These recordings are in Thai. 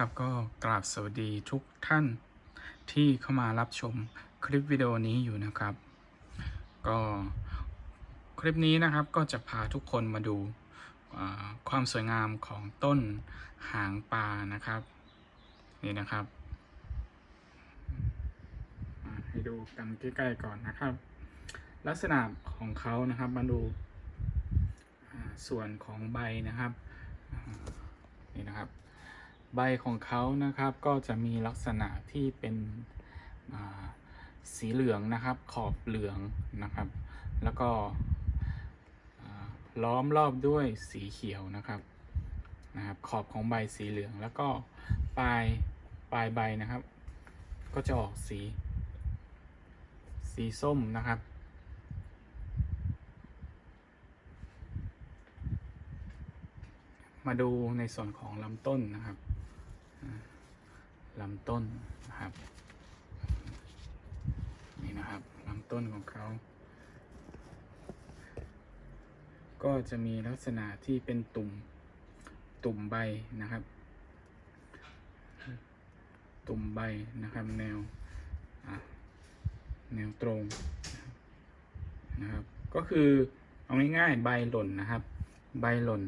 ครับก็กราบสวัสดีทุกท่านที่เข้ามารับชมคลิปวิดีโอนี้อยู่นะครับ ก็คลิปนี้นะครับก็จะพาทุกคนมาดูความสวยงามของต้นหางปลานะครับ นี่นะครับให้ดูกันใกล้ๆก่อนนะครับ ลักษณะของเขานะครับมาดูส่วนของใบนะครับนี่นะครับ ใบของเขานะครับก็จะมีลักษณะที่เป็นสีเหลืองนะครับขอบเหลืองนะครับ แล้วก็ล้อมรอบด้วยสีเขียวนะครับนะครับ ขอบของใบสีเหลือง แล้วก็ปลายปลายใบนะครับ ก็จะออกสี สีส้มนะครับ มาดูในส่วนของลำต้นนะครับลำต้นนะครับ นี่นะครับลำต้นของเขา ก็จะมีลักษณะที่เป็นตุ่มตุ่มใบนะครับ ตุ่มใบนะครับแนวแนวตรงนะครับ ก็คือเอาง่ายๆใบหล่นนะครับ ใบหล่น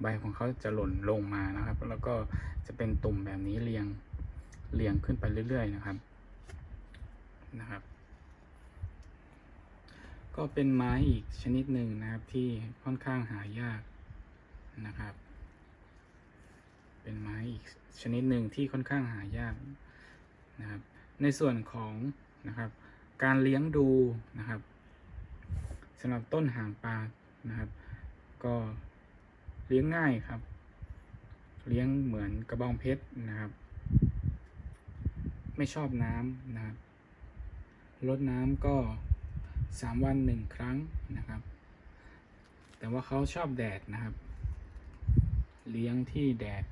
ใบของเขาจะหล่นลงมานะครับ แล้วก็จะเป็นตุ่มแบบนี้เรียงเรียงขึ้นไปเรื่อย ๆ นะครับนะครับ ก็เป็นไม้อีกชนิดหนึ่งนะครับที่ค่อนข้างหายากนะครับ เป็นไม้อีกชนิดหนึ่งที่ค่อนข้างหายากนะครับ ในส่วนของนะครับ การเลี้ยงดูนะครับสำหรับต้นหางปลานะครับ ก็ เลี้ยงง่ายครับ เลี้ยงเหมือนกระบองเพชรนะครับ ไม่ชอบน้ำนะครับลดน้ำก็สามวันหนึ่งครั้งนะครับ แต่ว่าเขาชอบแดดนะครับ เลี้ยงที่แดด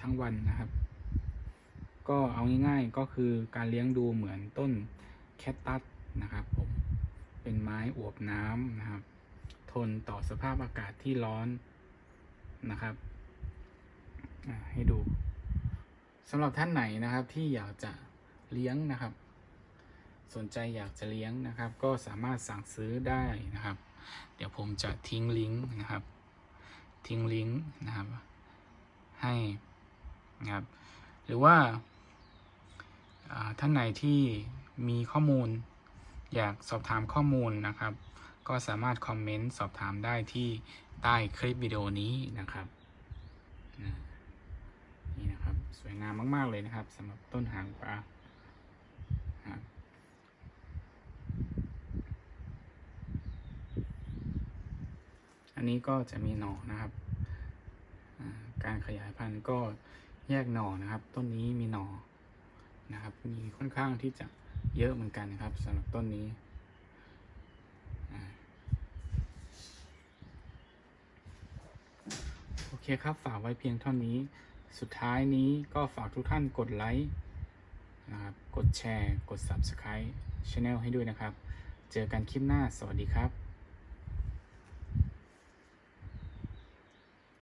ทั้งวันนะครับ ก็เอาง่ายๆก็คือการเลี้ยงดูเหมือนต้นแคตตัสนะครับผมเป็นไม้อวบน้ำนะครับ ทนต่อสภาพอากาศที่ร้อน นะครับให้ดูสำหรับท่านไหนนะครับที่อยากจะเลี้ยงนะครับ สนใจอยากจะเลี้ยงนะครับ ก็สามารถสั่งซื้อได้นะครับ เดี๋ยวผมจะทิ้งลิงก์นะครับ ทิ้งลิงก์นะครับ ให้นะครับ หรือว่าท่านไหนที่มีข้อมูล อยากสอบถามข้อมูลนะครับ ก็สามารถคอมเมนต์สอบถามได้ที่ ใต้คลิปวิดีโอนี้นะครับนี่นะครับสวยงามมากๆเลยนะครับสำหรับต้นหางปลาอันนี้ก็จะมีหน่อนะครับ การขยายพันธุ์ก็แยกหน่อนะครับ ต้นนี้มีหน่อนะครับ มีค่อนข้างที่จะเยอะเหมือนกันนะครับสำหรับต้นนี้อ่า โอ เคครับ ฝากไว้เพียงเท่านี้ สุดท้ายนี้ก็ฝากทุกท่านกดไลค์นะครับ กดแชร์ กด Subscribe Channel ให้ด้วยนะครับ เจอกันคลิปหน้า สวัสดีครับ